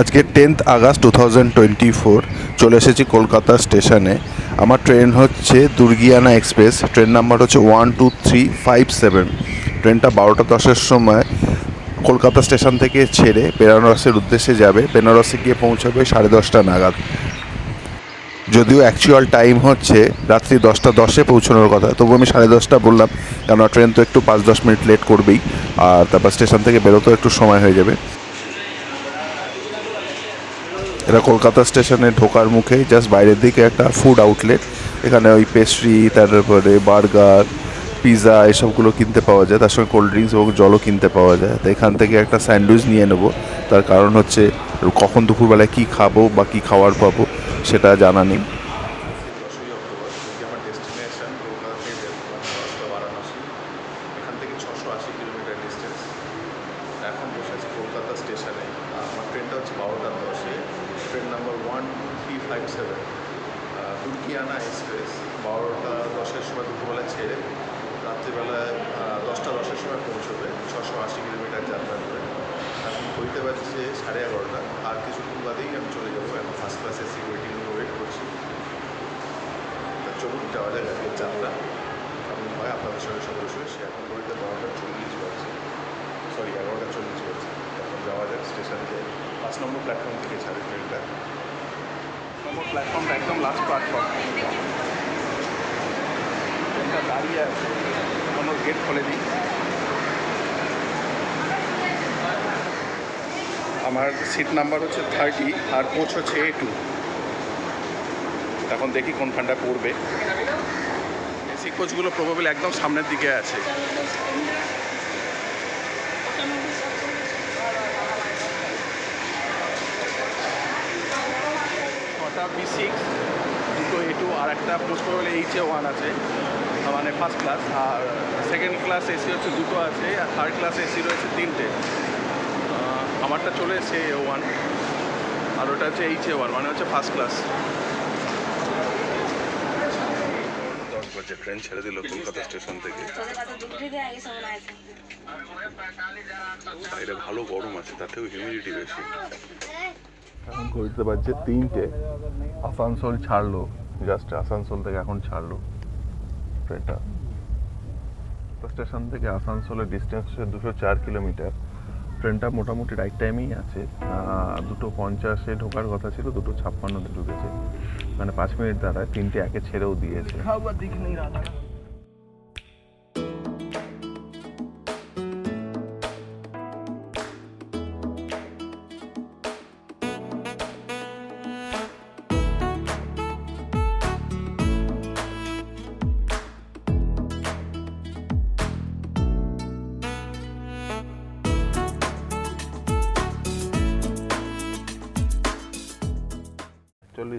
আজকে tenth August two thousand twenty four চলে এসেছি কলকাতা স্টেশনে। আমার ট্রেন হচ্ছে দুর্গিয়ানা এক্সপ্রেস, ট্রেন নাম্বার হচ্ছে one two three five seven. ট্রেনটা বারোটা দশের সময় কলকাতা স্টেশন থেকে ছেড়ে বেনারসের উদ্দেশ্যে যাবে। বেনারসে গিয়ে পৌঁছাবে সাড়ে দশটা নাগাদ। যদিও অ্যাকচুয়াল টাইম হচ্ছে রাত্রি দশটা দশে পৌঁছানোর কথা, তবু আমি সাড়ে দশটা বললাম, কেননা ট্রেন তো একটু পাঁচ দশ মিনিট লেট করবেই, আর তারপর স্টেশন থেকে বেরোতেও একটু সময় হয়ে যাবে। এটা কলকাতা স্টেশনে ঢোকার মুখে জাস্ট বাইরের দিকে একটা ফুড আউটলেট এখানে ওই পেস্ট্রি তারপরে বার্গার পিৎজা এসবগুলো কিনতে পাওয়া যায়। তার সঙ্গে কোল্ড ড্রিঙ্কস এবং জলও কিনতে পাওয়া যায়। তো এখান থেকে একটা স্যান্ডউইচ নিয়ে নেব। তার কারণ হচ্ছে, কখন দুপুরবেলায় কী খাব বা কী খাওয়ার পাবো, সেটা জানা নেই দশই অক্টোবর যেটি আমার ডেস্টিনেশন কলকাতা থেকে মহারাষ্ট্র বারাণসী এখান থেকে ছশো আশি কিলোমিটার ডিস্টেন্স এখন বসে আছি কলকাতা স্টেশনে আর আমার ট্রেনটা হচ্ছে বারোটা দশে train number one two three five seven Durgiana express বারোটা দশের সময় দুপুরবেলা ছেড়ে রাত্রিবেলায় আহ, দশটা দশের সময় পৌঁছবে ছশো আশি কিলোমিটার যাত্রা করে এখন ঘড়িতে বাজছে সাড়ে এগারোটা। আর কিছুক্ষণ বাদেই আমি চলে যাব, এখন ফার্স্ট ক্লাস এসি ওয়েটিং রুমে ওয়েট করছি। তা চলুন, যাওয়া যাক আজকের যাত্রা। কেমন হয়, আপনাদের সঙ্গে শুয়ে সে এখন ঘড়িতে বারোটা চল্লিশ বাজছে। সরি এগারোটা চল্লিশ বাজছে। এখন যাওয়া যাক স্টেশনে পাঁচ নম্বর প্ল্যাটফর্ম থেকে ছাড়ে ট্রেনটা নম্বর প্ল্যাটফর্মটা একদম লাস্ট প্ল্যাটফর্ম ট্রেনটা দাঁড়িয়ে আছে। কোনো গেট খুলে দিই আমার সিট নাম্বার হচ্ছে থার্টি আর কোচ হচ্ছে এ টু এখন দেখি কোনখানটা পড়বে। এসি কোচগুলো প্রবাবলি একদম সামনের দিকে আছে। বি সিক্স দুটো এ টু আর একটা মোস্ট প্রবাবলি এইচ ওয়ান আছে। মানে ফার্স্ট ক্লাস আর সেকেন্ড ক্লাস এসি হচ্ছে দুটো আছে আর থার্ড ক্লাস এসি রয়েছে তিনটে। আমারটা চলে এসছে এ ওয়ান আর ওটা হচ্ছে এইচ এ ওয়ান মানে হচ্ছে ফার্স্ট ক্লাস দশ বাজে ট্রেন ছেড়ে দিল কলকাতা স্টেশন থেকে। বাইরে ভালো গরম আছে তাতেও হিউমিডিটি বেশি। এখন ঘড়িতে বাজছে তিনটে। আসানসোল ছাড়লো জাস্ট আসানসোল থেকে এখন ছাড়লো ট্রেনটা স্টেশন থেকে আসানসোলের ডিস্টেন্স হচ্ছে দুশো চার কিলোমিটার ট্রেনটা মোটামুটি রাইট টাইমেই আছে। দুটো পঞ্চাশে ঢোকার কথা ছিল, দুটো ছাপ্পান্নতে ঢুকেছে। মানে পাঁচ মিনিট দাঁড়ায়, তিনটে একে ছেড়েও দিয়েছে।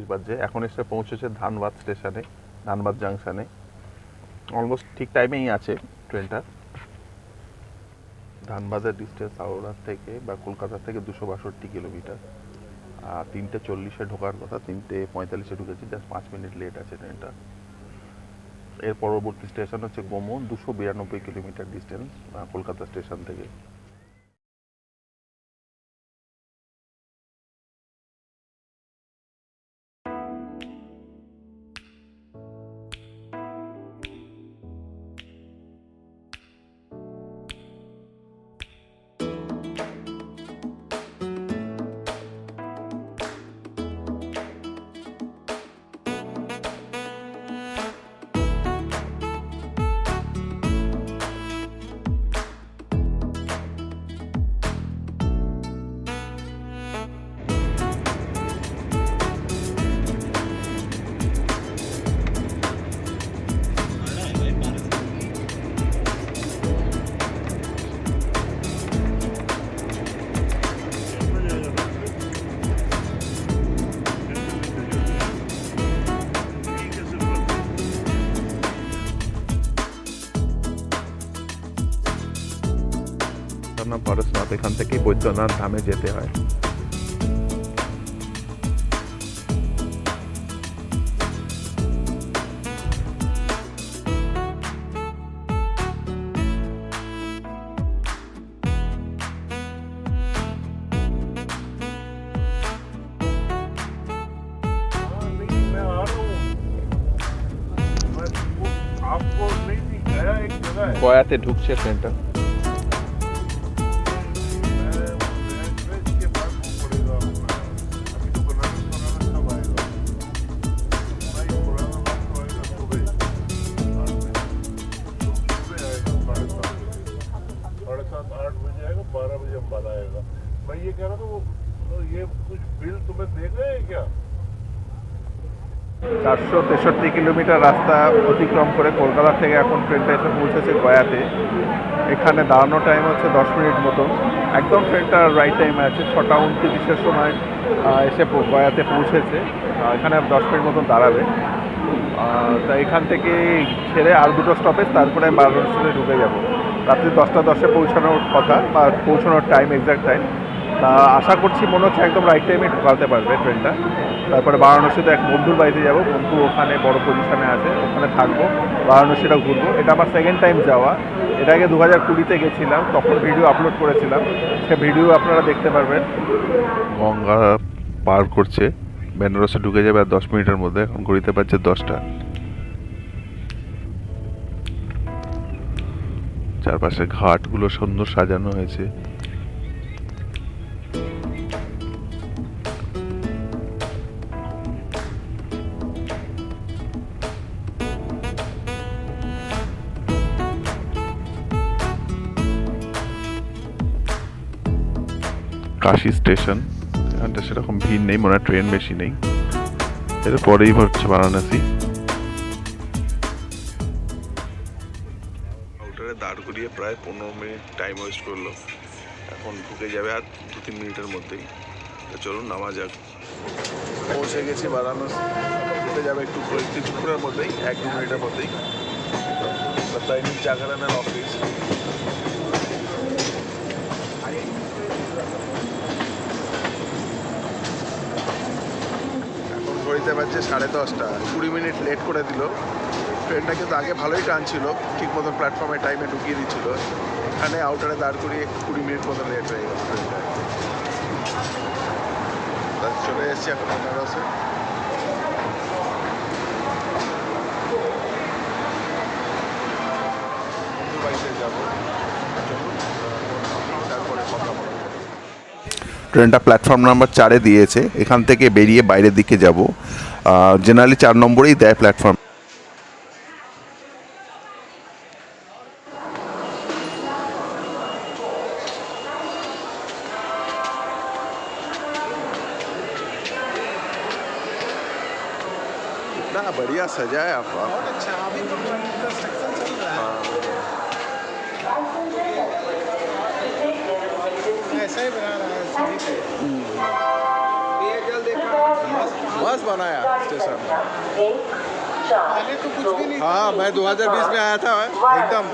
বাজে এখন এসে পৌঁছেছে ধানবাদ স্টেশনে, ধানবাদ জাংশনে। অলমোস্ট ঠিক টাইমেই আছে ট্রেনটা ধানবাদের ডিস্টেন্স হাওড়া থেকে বা কলকাতা থেকে দুশো বাষট্টি কিলোমিটার আর তিনটে চল্লিশে ঢোকার কথা, তিনটে পঁয়তাল্লিশে ঢুকেছি জাস্ট পাঁচ মিনিট লেট আছে ট্রেনটা এর পরবর্তী স্টেশন হচ্ছে গোমন, দুশো বিরানব্বই কিলোমিটার ডিস্টেন্স কলকাতা স্টেশন থেকে। জগন্নাথ ধামে যেতে হয় গয়াতে ঢুকছে ট্রেনটা কিলোমিটার রাস্তা অতিক্রম করে কলকাতা থেকে এখন ট্রেনটা এসে পৌঁছেছে গয়াতে। এখানে দাঁড়ানো টাইম হচ্ছে দশ মিনিট মতন একদম ট্রেনটা রাইট টাইমে আছে, ছটা উনত্রিশের সময় এসে গয়াতে পৌঁছেছে। এখানে দশ মিনিট মতন দাঁড়াবে। তা এখান থেকে ছেড়ে আর দুটো স্টপেজ তারপরে বারাণসীতে ঢুকে যাব। রাত্রি দশটা দশে পৌঁছানোর কথা, বা পৌঁছানোর টাইম এক্সাক্ট টাইম তা আশা করছি মনে হচ্ছে একদম রাইট টাইমে ঢোকাতে পারবে ট্রেনটা তারপরে বারাণসীতে এক বন্ধুর বাড়িতে যাব। বন্ধু ওখানে বড় পজিশনে আছে, ওখানে থাকব, বারাণসীটা ঘুরবো। এটা আমার সেকেন্ড টাইম যাওয়া। এটা আগে দু হাজার কুড়িতে গেছিলাম, তখন ভিডিও আপলোড করেছিলাম। সে ভিডিও আপনারা দেখতে পারবেন। গঙ্গা পার করছে। বেনারসে ঢুকে যাবে আর দশ মিনিটের মধ্যে। এখন ঘড়িতে পাচ্ছে দশটা। চারপাশে ঘাটগুলো সুন্দর সাজানো হয়েছে। স্টেশন। এখানটা সেরকম ভিড় নেই, মনে হয় ট্রেন বেশি নেই। এরপরেই হচ্ছে বারাণসী। আউটারে দাঁড় করিয়ে প্রায় পনেরো মিনিট টাইম ওয়েস্ট করল। এখন ঢুকে যাবে আর দু তিন মিনিটের মধ্যেই। চলুন, নামা যাক। পৌঁছে গেছি বারাণসী। ঢুকে যাবে একটু কিছুক্ষণের মধ্যেই এক দু মিনিটের মধ্যেই। দৈনিক জাগরণের অফিস ঘড়িতে বাজছে সাড়ে দশটা। কুড়ি মিনিট লেট করে দিল। ট্রেনটা কিন্তু আগে ভালোই টানছিল ঠিক মতন প্ল্যাটফর্মে টাইমে ঢুকিয়ে দিচ্ছিল। এখানে আউটারে দাঁড় করিয়ে কুড়ি মিনিট মতো লেট হয়ে গেল। ট্রেনটা চলে এসেছি এখন বেনারসে ট্রেনটা প্ল্যাটফর্ম নাম্বার চারে দিয়েছে। এখান থেকে বেরিয়ে বাইরের দিকে যাব। জেনারেলি চার নম্বরেই দেয় প্ল্যাটফর্ম बनाया स्टेशन पहले तो कुछ भी नहीं हाँ मैं 2020 में आया था एकदम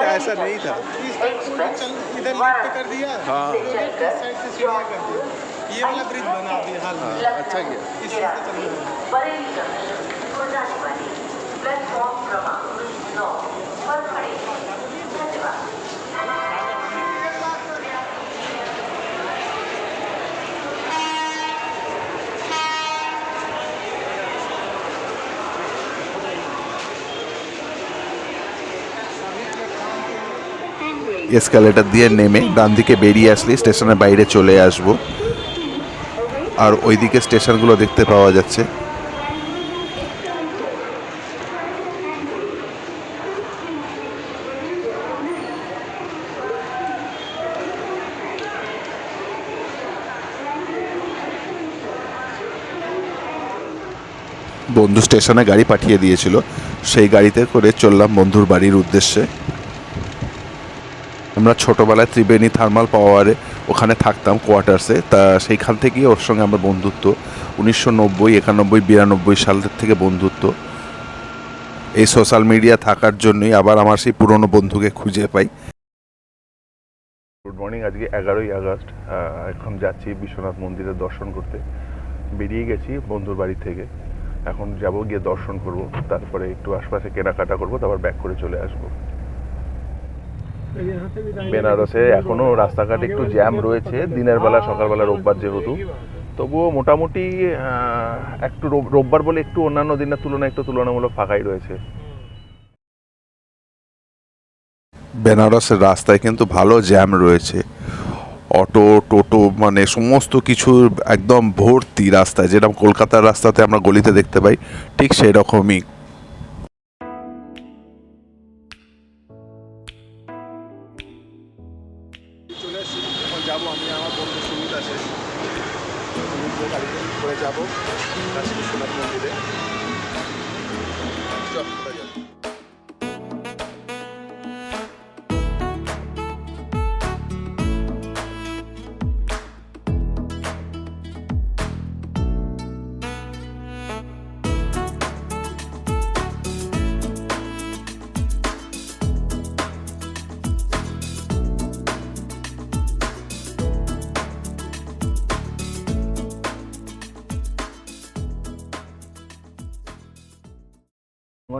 ऐसा नहीं था इधर कर दिया हाँ ये वाला ब्रिज बना दिया हाल अच्छा किया प्लेटफॉर्म क्रमांक पर खड़े এসকালেটার দিয়ে নেমে ডান দিকে বেরিয়ে আসলে স্টেশনের বাইরে চলে আসব। আর ওইদিকে স্টেশনগুলো দেখতে পাওয়া যাচ্ছে। বন্ধু স্টেশনে গাড়ি পাঠিয়ে দিয়েছিল। সেই গাড়িতে করে চললাম বন্ধুর বাড়ির উদ্দেশ্যে। আমরা ছোটোবেলায় ত্রিবেণী থার্মাল পাওয়ারে ওখানে থাকতাম কোয়ার্টার্সে তা সেইখান থেকেই ওর সঙ্গে আমার বন্ধুত্ব। উনিশশো নব্বই, একানব্বই, বিরানব্বই সালের থেকে বন্ধুত্ব। এই সোশ্যাল মিডিয়া থাকার জন্যই আবার আমার সেই পুরনো বন্ধুকে খুঁজে পাই। গুড মর্নিং আজকে এগারোই আগস্ট এখন যাচ্ছি বিশ্বনাথ মন্দিরে দর্শন করতে। বেরিয়ে গেছি বন্ধুর বাড়ি থেকে। এখন যাব গিয়ে দর্শন করব, তারপরে একটু আশপাশে কেনাকাটা করব, তারপর ব্যাক করে চলে আসব। বেনারসে এখনও রাস্তাঘাট একটু জ্যাম রয়েছে। দিনের বেলা, সকালবেলা, রোববার যেহেতু। তবুও মোটামুটি একটু রোব- রোববার বলে একটু অন্যান্য দিনের তুলনায় একটু তুলনামূলক ফাঁকাই রয়েছে। বেনারসের রাস্তায় কিন্তু ভালো জ্যাম রয়েছে। অটো, টোটো মানে সমস্ত কিছু একদম ভর্তি রাস্তায়। যেরকম কলকাতার রাস্তাতে আমরা গলিতে দেখতে পাই, ঠিক সেই রকমই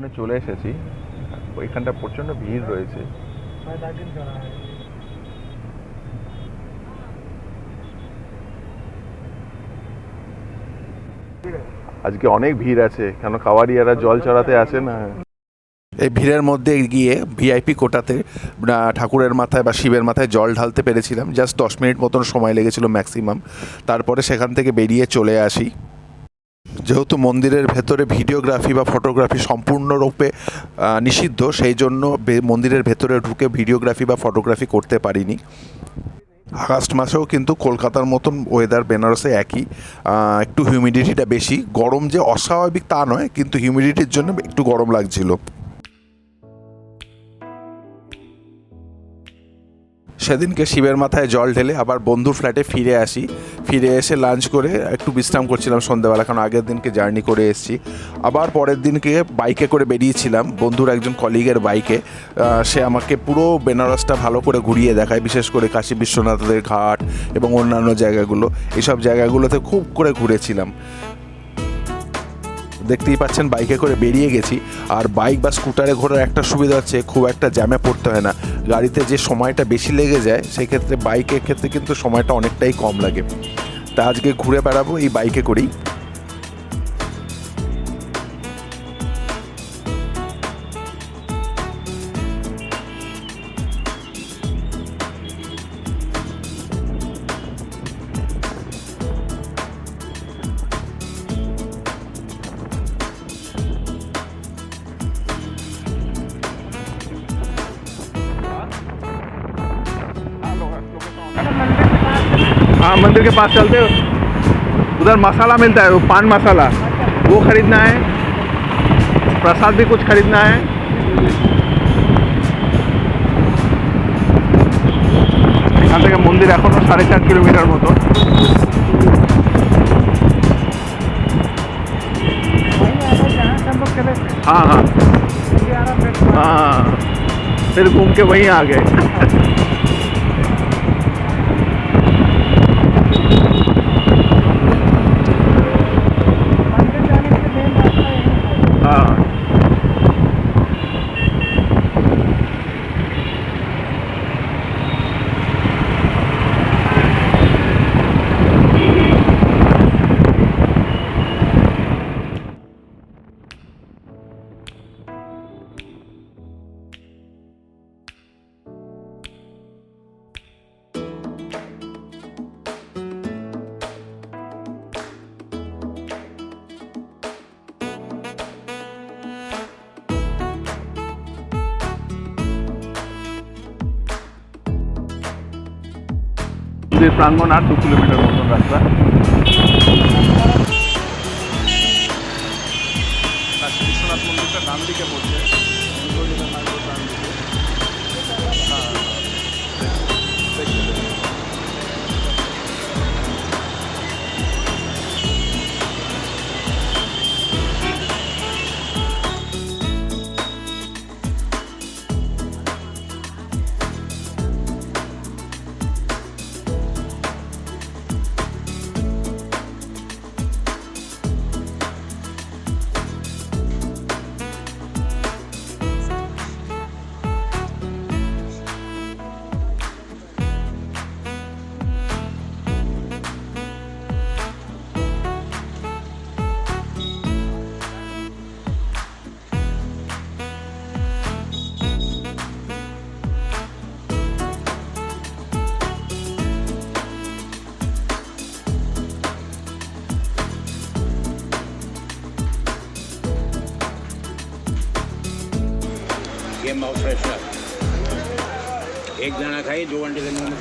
ওখানে চলে এসেছি। ওইখানটা প্রচণ্ড ভিড় রয়েছে। আজকে অনেক ভিড় আছে। কেন কাওয়ারিয়ারা জল চড়াতে আসে না? এই ভিড়ের মধ্যে গিয়ে ভিআইপি কোটাতে ঠাকুরের মাথায় বা শিবের মাথায় জল ঢালতে পেরেছিলাম। জাস্ট দশ মিনিট মতন সময় লেগেছিল ম্যাক্সিমাম। তারপরে সেখান থেকে বেরিয়ে চলে আসি। যেহেতু মন্দিরের ভেতরে ভিডিওগ্রাফি বা ফটোগ্রাফি সম্পূর্ণরূপে নিষিদ্ধ, সেই জন্য মন্দিরের ভেতরে ঢুকে ভিডিওগ্রাফি বা ফটোগ্রাফি করতে পারিনি। আগস্ট মাসেও কিন্তু কলকাতার মতন ওয়েদার বেনারসে একই। একটু হিউমিডিটিটা বেশি। গরম যে অস্বাভাবিক তা নয়, কিন্তু হিউমিডিটির জন্য একটু গরম লাগছিল। সেদিনকে শিবের মাথায় জল ঢেলে আবার বন্ধুর ফ্ল্যাটে ফিরে আসি। ফিরে এসে লাঞ্চ করে একটু বিশ্রাম করছিলাম সন্ধ্যাবেলা, কারণ আগের দিনকে জার্নি করে এসেছি। আবার পরের দিনকে বাইকে করে বেরিয়েছিলাম, বন্ধুর একজন কলিগের বাইকে সে আমাকে পুরো বেনারসটা ভালো করে ঘুরিয়ে দেখায়, বিশেষ করে কাশী বিশ্বনাথের ঘাট এবং অন্যান্য জায়গাগুলো। এসব জায়গাগুলোতে খুব করে ঘুরেছিলাম। দেখতেই পাচ্ছেন, বাইকে করে বেরিয়ে গেছি। আর বাইক বা স্কুটারে ঘোরার একটা সুবিধা হচ্ছে, খুব একটা জ্যামে পড়তে হয় না। গাড়িতে যে সময়টা বেশি লেগে যায়, সেক্ষেত্রে বাইকের ক্ষেত্রে কিন্তু সময়টা অনেকটাই কম লাগে। তা আজকে ঘুরে বেড়াবো, এই বাইকে করেই। के पास चलते हो उधर मसाला मिलता है वो पान मसाला वो खरीदना है प्रसाद भी कुछ खरीदना है এখান থেকে মন্দির এখনো সাড়ে চার কিলোমিটার মতো हाँ हाँ हाँ फिर घूम के वहीं आ गए মন্দির প্রাঙ্গণ আর দু কিলোমিটার মতন রাস্তা।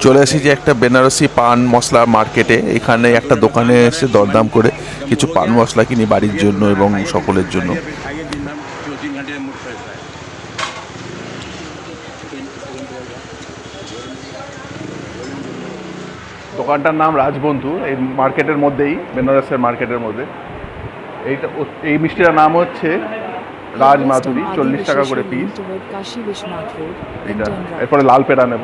চলে আসি যে একটা বেনারসি পান মশলা মার্কেটে। এখানে একটা দোকানে এসে দরদাম করে কিছু পান মশলা কিনি বাড়ির জন্য এবং সকলের জন্য। দোকানটার নাম রাজবন্ধু এই মার্কেটের মধ্যেই বেনারসের মার্কেটের মধ্যে। এইটা এই মিষ্টিটার নাম হচ্ছে রাজ মাধুরী চল্লিশ টাকা করে পিস এরপরে লাল পেড়া নেব।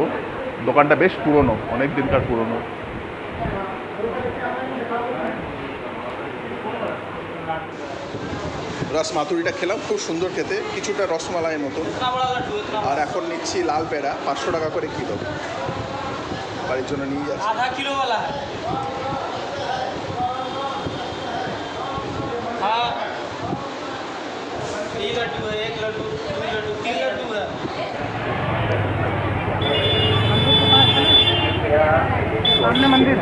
দোকানটা বেশ পুরনো অনেক দিনকার পুরনো। রস মাতুরিটা খেলাম খুব সুন্দর খেতে কিছুটা রসমালাইয়ের মতো। আর এখন নিচ্ছি লাল পেড়া পাঁচশো টাকা করে কিলো। বাড়ির জন্য নিয়ে যাচ্ছি। আধা কিলো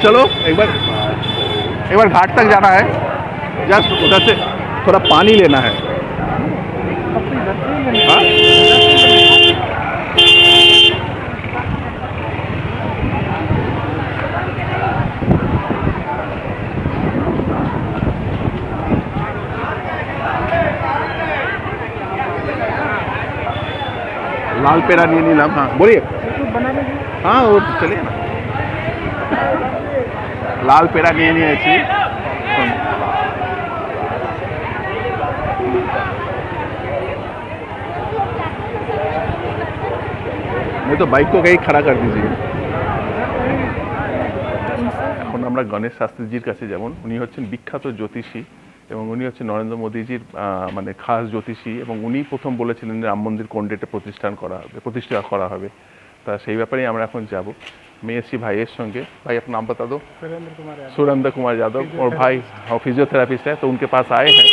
चलो एक बार एक बार घाट तक जाना है। जस्ट उधर से थोड़ा पानी लेना है। हाँ? लाल पेरा नहीं लाभ हाँ बोलिए। तो हाँ वो तो चलिए ना। লাল পেড়া নিয়ে নিয়েছি হুম। नहीं तो बाइक को कहीं खड़ा कर दीजिए এখন আমরা গণেশ শাস্ত্রীজির কাছে যেমন উনি হচ্ছেন বিখ্যাত জ্যোতিষী এবং উনি হচ্ছেন নরেন্দ্র মোদীজির আহ, মানে খাস জ্যোতিষী এবং উনি প্রথম বলেছিলেন যে রাম মন্দির কোন ডেটে প্রতিষ্ঠান করা হবে প্রতিষ্ঠা করা হবে তা সেই ব্যাপারেই আমরা এখন যাব मैं এসছি ভাইয়ের সঙ্গে भाई अपना नाम बता दो সুরেন্দ্র কুমার যাদব ওর ভাই ফিজিওথেরাপিস্ট है तो उनके पास आए हैं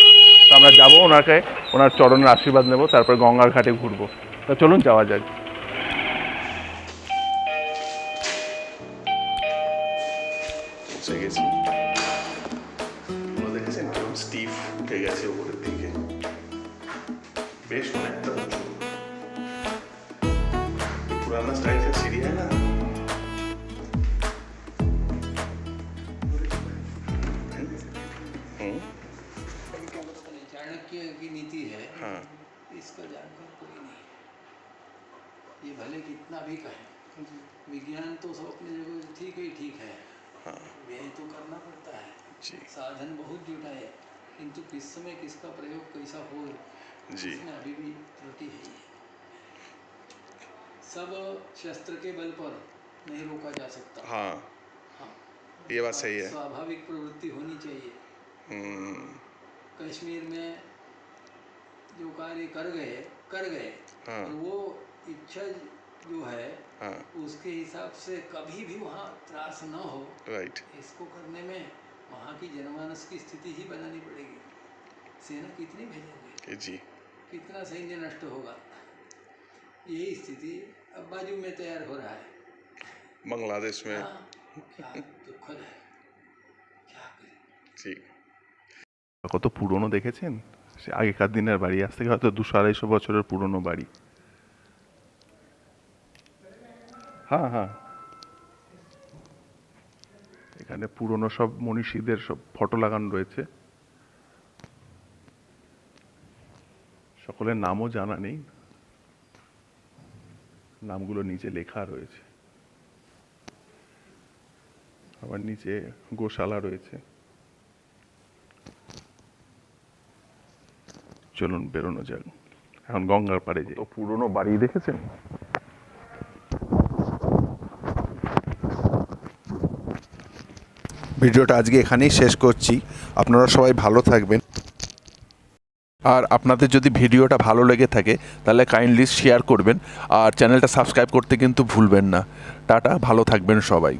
তো আমরা যাবো ওনাকে ওনার চরণের আশীর্বাদ নেব তারপর গঙ্গার ঘাটে ঘুরবো তো চলুন যাওয়া যাক পৌঁছে গেছি विज्ञान तो सब अपनी जगह ठीक ही ठीक है। हाँ। व्यय तो करना पड़ता है। जी। साधन बहुत जुटाए किंतु किस समय किसका प्रयोग कैसा हो जी। इसमें अभी भी त्रुटि है। सब शस्त्र के बल पर नहीं रोका जा सकता। हाँ। हाँ। ये बात सही है। स्वाभाविक प्रवृत्ति होनी चाहिए। हम्म, कश्मीर में जो कार्य कर गए कर गए हाँ। और वो इच्छा जो है हाँ उसके हिसाब से कभी भी वहाँ त्रास न हो राइट इसको करने में वहाँ की जनमानस की स्थिति ही बनानी पड़ेगी सेना कितनी भेजेंगे जी कितना सैन्य नष्ट होगा यही स्थिति अब बाजू में तैयार हो रहा है बांग्लादेश में हाँ, क्या दुखद है क्या करें जी কত পুরনো দেখেছেন সে আগেকার দিনের বাড়ি আজ থেকে হয়তো দুশো আড়াইশো বছরের পুরনো বাড়ি হ্যাঁ হ্যাঁ। এখানে পুরনো সব মনীষীদের সব ফটো লাগানো রয়েছে। সকলের নামও জানা নেই। নামগুলো নিচে লেখা রয়েছে। আবার নিচে গোশালা রয়েছে। চলুন বেরোনো যাক। এখন গঙ্গার পাড়ে যে পুরনো বাড়ি দেখেছেন? ভিডিওটা আজকে এখানেই শেষ করছি। আপনারা সবাই ভালো থাকবেন। আর আপনাদের যদি ভিডিওটা ভালো লেগে থাকে, তাহলে কাইন্ডলি শেয়ার করবেন। আর চ্যানেলটা সাবস্ক্রাইব করতে কিন্তু ভুলবেন না। টাটা, ভালো থাকবেন সবাই।